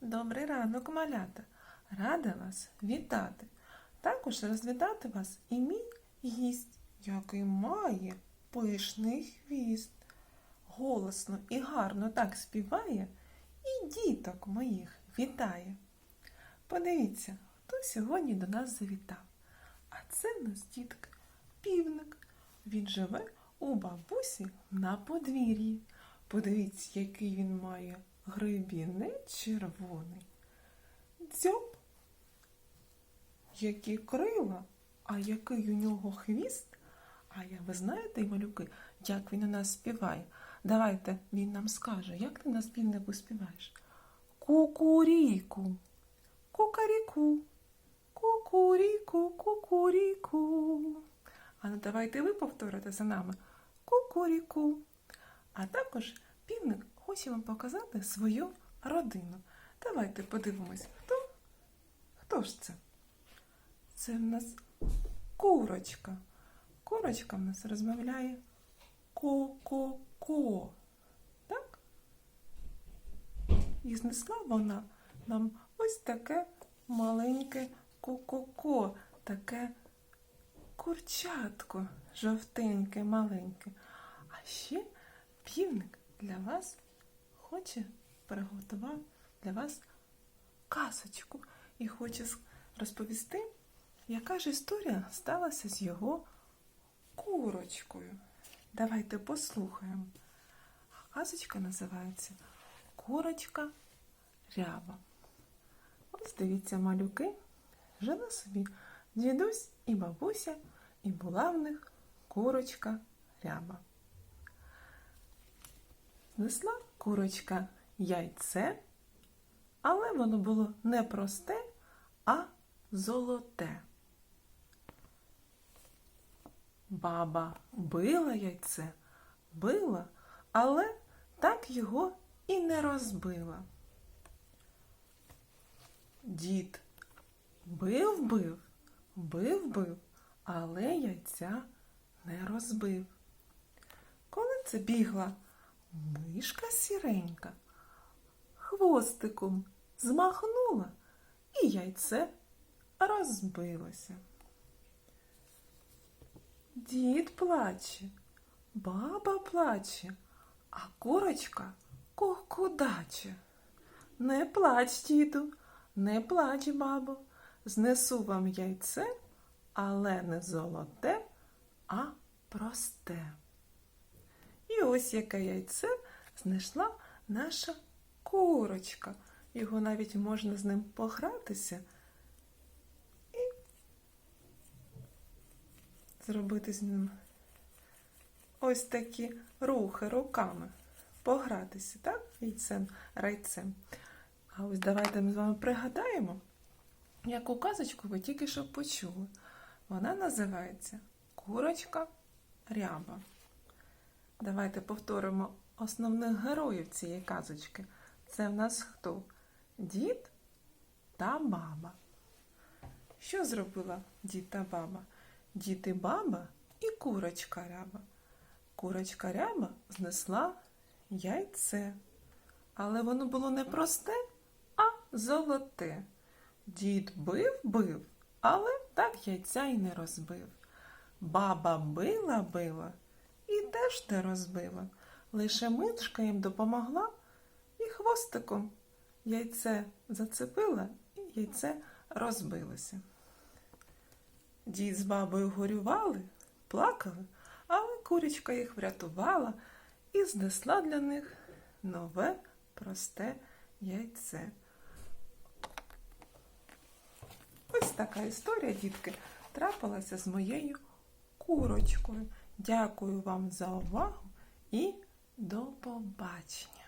Добрий ранок, малята! Рада вас вітати. Також розвітати вас і мій гість, який має пишний хвіст. Голосно і гарно так співає і діток моїх вітає. Подивіться, хто сьогодні до нас завітав. А це в нас дітки півник. Він живе у бабусі на подвір'ї. Подивіться, який він має гребінець червоний. Дзьоб, які крила, а який у нього хвіст. А я, ви знаєте, малюки, як він у нас співає? Давайте він нам скаже, як ти нас півнику співаєш? Кукуріку, кукаріку, кукуріку, кукуріку. А ну давайте ви повторите за нами кукуріку. А також півник хоче вам показати свою родину. Давайте подивимось, хто? Хто ж це? Це в нас курочка. Курочка в нас розмовляє ко-ко-ко. Так? І знесла вона нам ось таке маленьке ко-ко-ко, таке курчатко жовтеньке, маленьке. А ще півник для вас хоче приготувати для вас казочку і хоче розповісти, яка ж історія сталася з його курочкою. Давайте послухаємо. Казочка називається Курочка ряба. Ось дивіться, малюки. Жили собі дідусь і бабуся, і була в них курочка ряба. Несла курочка яйце, але воно було не просте, а золоте. Баба била яйце, била, але так його і не розбила. Дід бив, бив, бив, бив, але яйця не розбив. Коли це бігла мишка сіренька, хвостиком змахнула, і яйце розбилося. Дід плаче, баба плаче, а курочка кукудаче. Не плач, діду, не плач, бабо, знесу вам яйце, але не золоте, а просте. І ось яке яйце знайшла наша курочка. Його навіть можна з ним погратися і зробити з ним ось такі рухи руками. Погратися, так? Яйцем, райцем. А ось давайте ми з вами пригадаємо, яку казочку ви тільки що почули. Вона називається Курочка ряба. Давайте повторимо основних героїв цієї казочки. Це в нас хто? Дід та баба. Що зробила дід та баба? Дід і баба і курочка ряба. Курочка ряба знесла яйце. Але воно було не просте, а золоте. Дід бив, бив, але так яйця й не розбив. Баба била, била і теж не розбила. Лише мишка їм допомогла і хвостиком яйце зацепила, і яйце розбилося. Дід з бабою горювали, плакали, але курочка їх врятувала і знесла для них нове просте яйце. Ось така історія, дітки, трапилася з моєю курочкою. Дякую вам за увагу і до побачення.